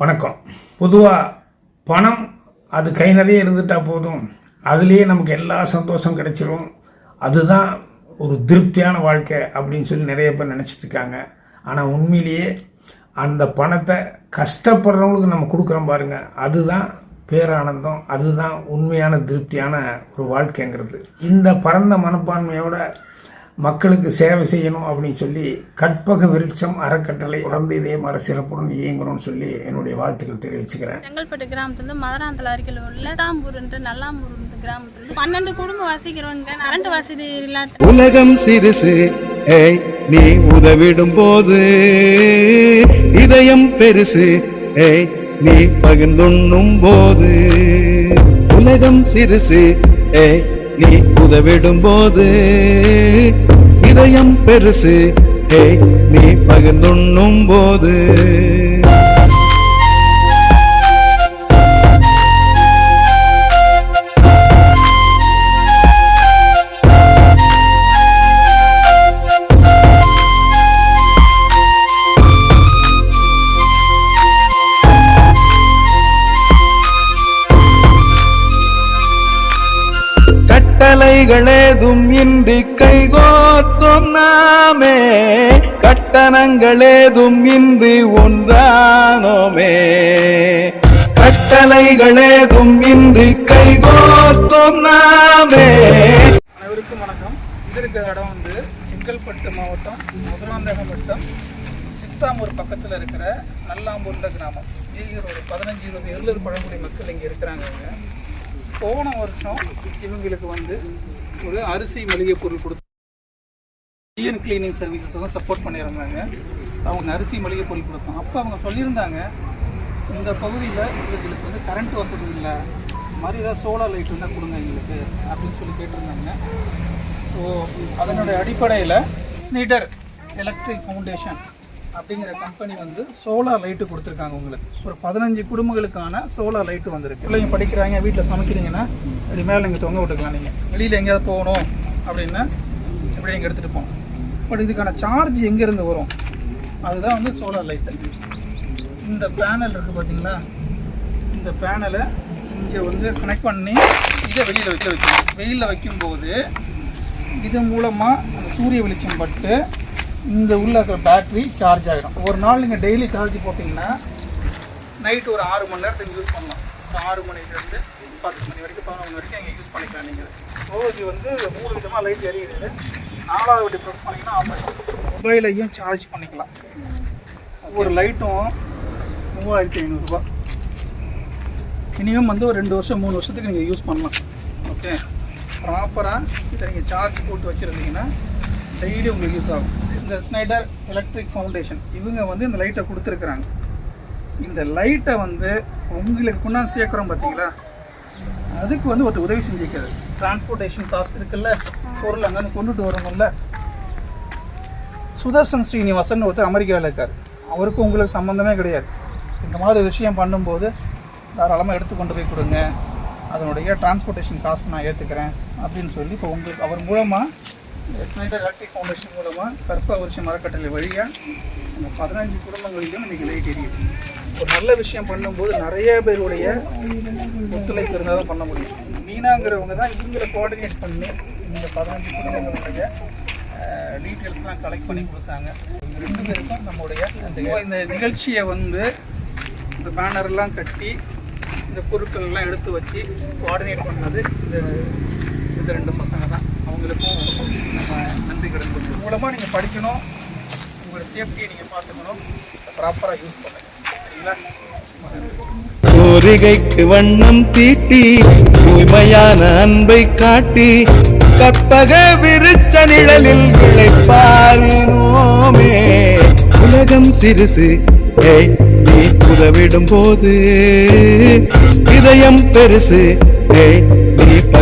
வணக்கம். பொதுவாக பணம் அது கை நிறைய இருந்துட்டால் போதும். அதுலேயே நமக்கு எல்லா சந்தோஷம் கிடைச்சிரும். அதுதான் ஒரு திருப்தியான வாழ்க்கை அப்படின்னு சொல்லி நிறைய பேர் நினச்சிட்டு இருக்காங்க. ஆனால் உண்மையிலேயே அந்த பணத்தை கஷ்டப்படுறவங்களுக்கு நம்ம கொடுக்குறோம் பாருங்கள் அதுதான் பேரானந்தம். அதுதான் உண்மையான திருப்தியான ஒரு வாழ்க்கைங்கிறது. இந்த பரந்த மனப்பான்மையோட மக்களுக்கு சேவை செய்யணும் அப்படின்னு சொல்லி கற்பக விருட்சம் அறக்கட்டளை தொடர்ந்து இதே மாதிரி சிறப்புடன் இயங்கணும்னு சொல்லி என்னுடைய வாழ்த்துக்கள் தெரிவிச்சுக்கிறேன். செங்கல்பட்டு கிராமத்துல மதுராந்தல் அருகில் உள்ள தாம்பூர்ன்ற நல்லாம்பூர்ன்ற கிராமத்துல பன்னெண்டு குடும்பம் வசிக்கிறவங்க கரண்ட் வசதி இல்லாத உலகம் சிறுசு ஏய் நீ உதவிடும் போது இதயம் பெருசு ஏய் நீ பகிர்ந்துண்ணும் போது உலகம் சிறுசு ஏய் நீ உதவிடும் போது இதயம் பெருசு. ஏய் நீ பகிர்ந்துண்ணும் போது. கட்டளைகளேதும் இன்றி கைகோத்தும் நாமே. கட்டணங்களேதும் இன்றி ஒன்றானோமே கட்டளைகளேதும் இன்றி கைகோத்தும் நாமே. அனைவருக்கும் வணக்கம். இது இருக்கிற இடம் வந்து செங்கல்பட்டு மாவட்டம் மதுராந்தகம் வட்டம் சித்தாமூர் பக்கத்தில் இருக்கிற நல்லாம்பூர்ல கிராமம். ஜீகர் ஒரு பதினஞ்சு இருபது எழுபது பழங்குடி மக்கள் இங்கே இருக்கிறாங்க போன வருஷம் இவங்களுக்கு வந்து ஒரு அரிசி மளிகை பொருள் கொடுத்து டிஎன் கிளீனிங் சர்வீசஸ் வந்து சப்போர்ட் பண்ணியிருந்தாங்க. அவங்க அரிசி மளிகை பொருள் கொடுத்தோம். அப்போ அவங்க சொல்லியிருந்தாங்க இந்த பகுதியில் எங்களுக்கு வந்து கரண்ட் வசதி இல்லை. மாதிரி ஏதாவது சோலார் லைட் இருந்தால் கொடுங்க எங்களுக்கு அப்படின்னு சொல்லி கேட்டிருந்தாங்க. ஸோ அதனுடைய அடிப்படையில் ஸ்னிடர் எலக்ட்ரிக் ஃபவுண்டேஷன் அப்படிங்கிற கம்பெனி வந்து சோலார் லைட்டு கொடுத்துருக்காங்க உங்களுக்கு. ஒரு பதினஞ்சு குடும்பங்களுக்கான சோலார் லைட்டு வந்திருக்கு. பிள்ளைங்க படிக்கிறாங்க வீட்டில் சமைக்கிறீங்கன்னா இப்படி மேலே நீங்கள் தொங்க விட்டுக்கலாம் நீங்கள் வெளியில் எங்கேயாவது போகணும் அப்படின்னா இப்படி நீங்கள் எடுத்துகிட்டு போகணும். பட் இதுக்கான சார்ஜ் எங்கேருந்து வரும்? அதுதான் வந்து சோலார் லைட்டு இந்த பேனல் இருக்குது பார்த்தீங்களா இந்த பேனலை இங்கே வந்து கனெக்ட் பண்ணி இதை வெளியில் வைக்க வைக்கணும். வெயிலில் வைக்கும்போது இது மூலமாக அந்த சூரிய வெளிச்சம் பட்டு இந்த உள்ள இருக்கிற பேட்ரி சார்ஜ் ஆகிடும் ஒரு நாள் நீங்கள் டெய்லி சார்ஜ் போட்டிங்கன்னா நைட் ஒரு ஆறு மணி நேரத்துக்கு யூஸ் பண்ணலாம். ஒரு ஆறு மணிலேருந்து பத்து மணி வரைக்கும் பதினொன்று வரைக்கும் இங்கே யூஸ் பண்ணிக்கலாம் நீங்கள் ஸோ இது வந்து மூணு விதமாக லைட் எரியுது. நாலாவது வாட்டி ப்ரெஸ் பண்ணிங்கன்னா ஆஃப் ஆகிடும் மொபைலையும் சார்ஜ் பண்ணிக்கலாம். ஒவ்வொரு லைட்டும் மூவாயிரத்தி ஐநூறுரூவா மினிமம் வந்து ஒரு ரெண்டு வருஷம் மூணு வருஷத்துக்கு நீங்கள் யூஸ் பண்ணலாம். ஓகே ப்ராப்பராக இதை நீங்கள் சார்ஜ் போட்டு வச்சுருந்தீங்கன்னா டெய்லி உங்களுக்கு யூஸ் ஆகும். இந்த ஸ்னைடர் எலக்ட்ரிக் ஃபவுண்டேஷன் இவங்க வந்து இந்த லைட்டை கொடுத்துருக்குறாங்க. இந்த லைட்டை வந்து உங்களுக்கு கொண்டாந்து சேர்க்குறோம் பார்த்தீங்களா அதுக்கு வந்து ஒருத்தர் உதவி செஞ்சுக்கிறது டிரான்ஸ்போர்ட்டேஷன் காஸ்ட் இருக்குல்ல பொருள் அங்கேருந்து கொண்டுட்டு வரணும்ல. சுதர்சன் ஸ்ரீனிவாசன் ஒருத்தர் அமெரிக்காவில் இருக்கார். அவருக்கும் உங்களுக்கு சம்மந்தமே கிடையாது. இந்த மாதிரி விஷயம் பண்ணும்போது தாராளமாக எடுத்து கொண்டு போய் கொடுங்க. அதனுடைய டிரான்ஸ்போர்ட்டேஷன் காஸ்ட் நான் ஏற்றுக்கிறேன் அப்படின்னு சொல்லி இப்போ உங்களுக்கு அவர் மூலமாக ஸ்னைடர் எலக்ட்ரிக் ஃபவுண்டேஷன் மூலமாக கற்ப வருஷம் மரக்கட்டளை வழியாக அந்த பதினஞ்சு குடும்பங்களிலும் இன்றைக்கி லைட் எரியுது. ஒரு நல்ல விஷயம் பண்ணும்போது நிறைய பேருடைய ஒத்துழைப்பு இருந்தால் தான் பண்ண முடியும். மீனாங்கிறவங்க தான் இவங்களை கோஆர்டினேட் பண்ணி இந்த பதினஞ்சு குடும்பங்களுடைய டீட்டெயில்ஸ்லாம் கலெக்ட் பண்ணி கொடுத்தாங்க. ரெண்டு பேருக்கும் நம்முடைய இந்த நிகழ்ச்சியை வந்து இந்த பேனர்லாம் கட்டி இந்த பொருட்கள்லாம் எடுத்து வச்சு கோஆர்டினேட் பண்ணது இந்த இந்த ரெண்டு பசங்க தான். அவங்களுக்கும் நம்ம நன்றி கிடைக்கும் மூலமாக நீங்கள் படிக்கணும் உங்களோட சேஃப்டியை நீங்கள் பார்த்துக்கணும். ப்ராப்பராக யூஸ் பண்ணுங்கள் சரிங்களா? வண்ணம் தீட்டி தூய்மையான அன்பை காட்டி கற்பக விருச்ச நிழலில் விளைப்பாரினோமே உலகம் சிறுசு நீ உதவிடும் போது இதயம் பெருசு ஏய்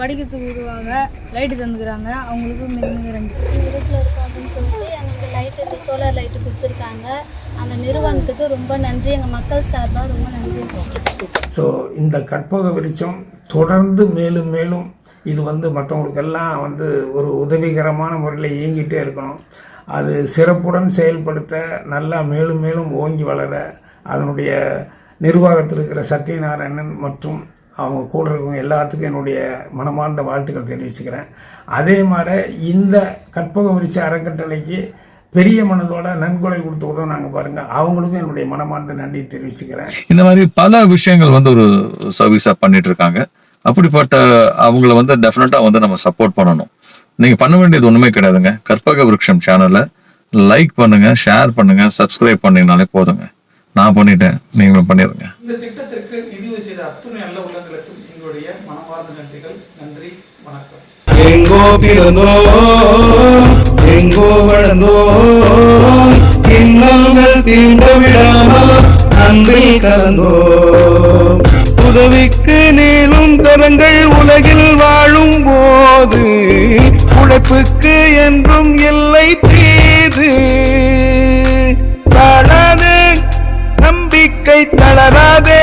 படிக்கிறதுக்கு உதவாக லைட்டு தந்துக்கிறாங்க. அவங்களுக்கு மிக மிக நன்றி. இருட்டில் இருக்கும் அப்படின்னு சொல்லிட்டு எனக்கு லைட்டு இந்த சோலார் லைட்டு கொடுத்துருக்காங்க. அந்த நிறுவனத்துக்கு ரொம்ப நன்றி. எங்கள் மக்கள் சார்பாக ரொம்ப நன்றி. ஸோ இந்த கற்பக விருட்சம் தொடர்ந்து மேலும் மேலும் இது வந்து மற்றவங்களுக்கெல்லாம் வந்து ஒரு உதவிகரமான முறையில் இயங்கிட்டே இருக்கணும். அது சிறப்புடன் செயல்படுத்த நல்லா மேலும் மேலும் ஓங்கி வளர அதனுடைய நிர்வாகத்தில் இருக்கிற சத்யநாராயணன் மற்றும் அவங்க கூட இருக்கவங்க எல்லாத்துக்கும் என்னுடைய மனமார்ந்த வாழ்த்துக்கள் தெரிவிச்சுக்கிறேன். அதே மாதிரி இந்த கற்பக விருட்ச அறக்கட்டளைக்கு பெரிய மனதோட நன்கொடை கொடுத்து உதவுனாங்க பாருங்க. அவங்களுக்கும் என்னுடைய மனமார்ந்த நன்றி தெரிவிச்சுக்கிறேன். இந்த மாதிரி பல விஷயங்கள் வந்து ஒரு சர்வீஸா பண்ணிட்டு இருக்காங்க அப்படிப்பட்ட அவங்கள வந்து டெஃபினட்டா வந்து நம்ம சப்போர்ட் பண்ணணும். நீங்க பண்ண வேண்டியது ஒண்ணுமே கிடையாதுங்க. கற்பக விருட்சம் சேனலை லைக் பண்ணுங்க ஷேர் பண்ணுங்க சப்ஸ்கிரைப் பண்ணீங்கனாலே போதுங்க. நான் பண்ணிட்டேன். நீங்களும் பண்ணிருங்க. இந்த திட்டத்திற்கு நிதியுதவி செய்த அத்துணை நல்ல உள்ளங்களுக்கும் எங்களுடைய மனமார்ந்த நன்றிகள். நன்றி வணக்கம். எங்கோ பிறந்தோம் எங்கோ வளர்ந்தோம் இன்னல்கள் தீண்ட விடாமல் அன்பில் கலந்தோம் உதவிக்கு நீளும் கரங்கள் உலகில் வாழும் போது உழைப்புக்கு என்றும் எல்லை தீது. நம்பிக்கை தளராதே.